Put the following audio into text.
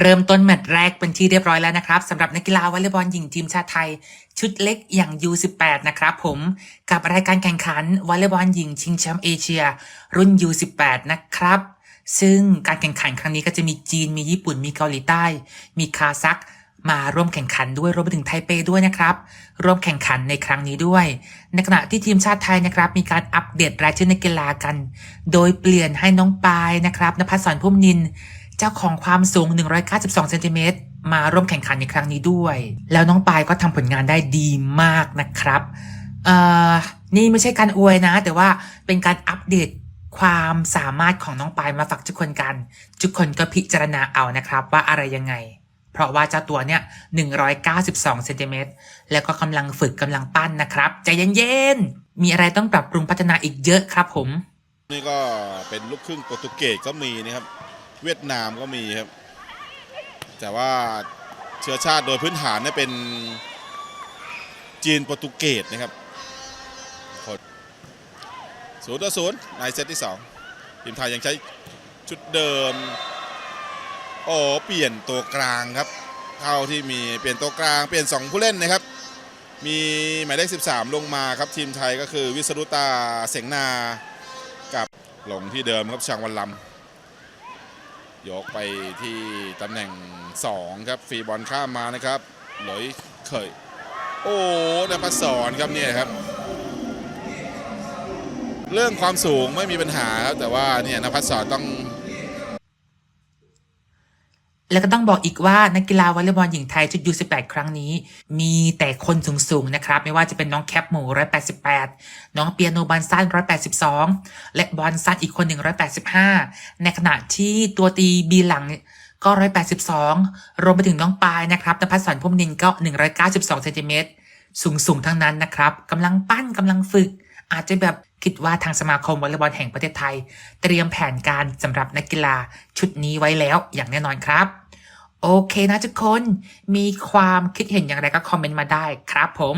เริ่มต้นแมตช์แรกเป็นที่เรียบร้อยแล้วนะครับสำหรับนักกีฬาวอลเลย์บอลหญิงทีมชาติไทย ชุดเล็กอย่าง U18 นะครับผมกับรายการแข่งขันวอลเลย์บอลหญิงชิงแชมป์เอเชีย รุ่น U18 นะครับ ซึ่งการแข่งขันครั้งนี้ก็จะมีจีนมีญี่ปุ่นมีเกาหลีใต้ มีคาซักมาร่วมแข่งขันด้วยรวมไปถึงไทเปด้วยนะครับ ร่วมแข่งขันในครั้งนี้ด้วย ในขณะที่ทีมชาติไทยนะครับ มีการอัปเดตรายชื่อนักกีฬากัน โดยเปลี่ยนให้น้องปายนะครับนภัสสรพุ่มนิน เจ้าของความสูง 192เซนติเมตรมาร่วมแข่งขันในครั้งนี้ด้วย แล้วน้องปายก็ทำผลงานได้ดีมากนะครับนี่ไม่ใช่การอวยนะ แต่ว่าเป็นการอัปเดตความสามารถของน้องปายมาฝากทุกคนกัน ทุกคนก็พิจารณาเอานะครับว่าอะไรยังไง เพราะว่าเจ้าตัวเนี่ย 192เซนติเมตรแล้วก็กำลังฝึกกำลังปั้นนะครับ ใจเย็นๆ มีอะไรต้องปรับปรุงพัฒนาอีกเยอะครับผม นี่ก็เป็นลูกครึ่งโปรตุเกสก็มีนะครับ เวียดนามก็มีครับ แต่ว่าเชื้อชาติโดยพื้นฐานเนี่ยเป็นจีนโปรตุเกสนะครับคนศูนย์ต่อศูนย์ในเซตที่สองทีมไทยยังใช้ชุดเดิม โอ้เปลี่ยนตัวกลางครับ เท่าที่มีเปลี่ยนตัวกลางเปลี่ยน 2 ผู้เล่นนะครับ มีหมายเลข13 ลงมาครับ ทีมไทยก็คือวิสรุตาเสงนากับลงที่เดิมครับชางวันลำ ยกไปที่ตำแหน่ง 2 ครับฟรีบอลข้ามมานะครับหลอยเคย โอ้นภัสสอนครับเนี่ยครับ เรื่องความสูงไม่มีปัญหาครับแต่ว่าเนี่ยนภัสสอนต้อง แล้วก็ต้องบอกอีกว่านักกีฬาวอลเลย์บอลหญิงไทยชุดยู18ครั้งนี้ มีแต่คนสูงๆนะครับ ไม่ว่าจะเป็นน้องแคปหมู 188 น้องเปียโนบอลสั้น 182 และบอลสั้นอีกคนหนึ่ง185 ในขณะที่ตัวตีบีหลังก็ 182 รวมไปถึงน้องปายนะครับนภัสสรพุ่มนินก็ 192เซนติเมตรสูงๆทั้งนั้นนะครับกำลังปั้นกำลังฝึก อาจจะแบบ คิดว่าทางสมาคมวอลเลย์บอลแห่งประเทศไทย เตรียมแผนการสำหรับนักกีฬาชุดนี้ไว้แล้วอย่างแน่นอนครับ โอเคนะทุกคน มีความคิดเห็นอย่างไรก็คอมเมนต์มาได้ครับผม